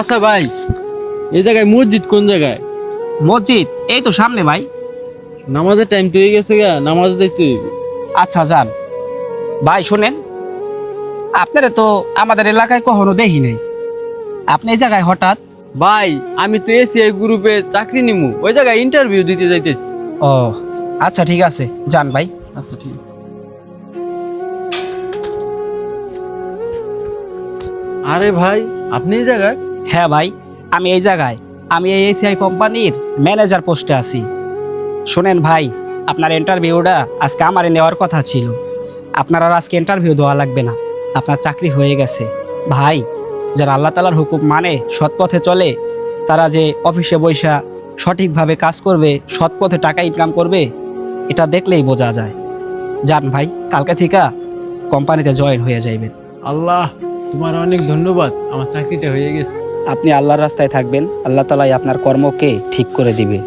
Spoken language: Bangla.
আচ্ছা ভাই এই জায়গায় মসজিদ কোন জায়গায়? মসজিদ? এই তো সামনে ভাই। নামাজের টাইম তো হয়ে গেছে গা নামাজ দেখতে হইবে। আচ্ছা যান। ভাই শোনেন আপনারা তো আমাদের এলাকায় কখনো দেখি নাই। আপনি এই জায়গায় হঠাৎ? ভাই আমি তো এসিআই গ্রুপে চাকরি নিমু ওই জায়গায় ইন্টারভিউ দিতে যাইতেছি। ও আচ্ছা ঠিক আছে যান ভাই। আচ্ছা ঠিক আছে। আরে ভাই আপনি এই জায়গায়? হ্যাঁ ভাই, আমি এই জায়গায়, আমি এই এসিআই কোম্পানির ম্যানেজার পোস্টে আছি। শোনেন ভাই, আপনার ইন্টারভিউটা আজকে আমারে নেওয়ার কথা ছিল। আপনার আর আজকে ইন্টারভিউ দেওয়া লাগবে না। আপনার চাকরি হয়ে গেছে। ভাই, যারা আল্লাহ তালার হুকুম মানে সৎ পথে চলে, তারা যে অফিসে বৈশা সঠিকভাবে কাজ করবে, সৎ পথে টাকা ইনকাম করবে, এটা দেখলেই বোঝা যায়। যান ভাই, কালকে থেকে কোম্পানিতে জয়েন হয়ে যাইবেন। আল্লাহ, তোমার অনেক ধন্যবাদ, আমার চাকরিটা হয়ে গেছে। আপনি আল্লাহর রাস্তায় থাকবেন আল্লাহ তালাই আপনার কর্মকে ঠিক করে দিবে।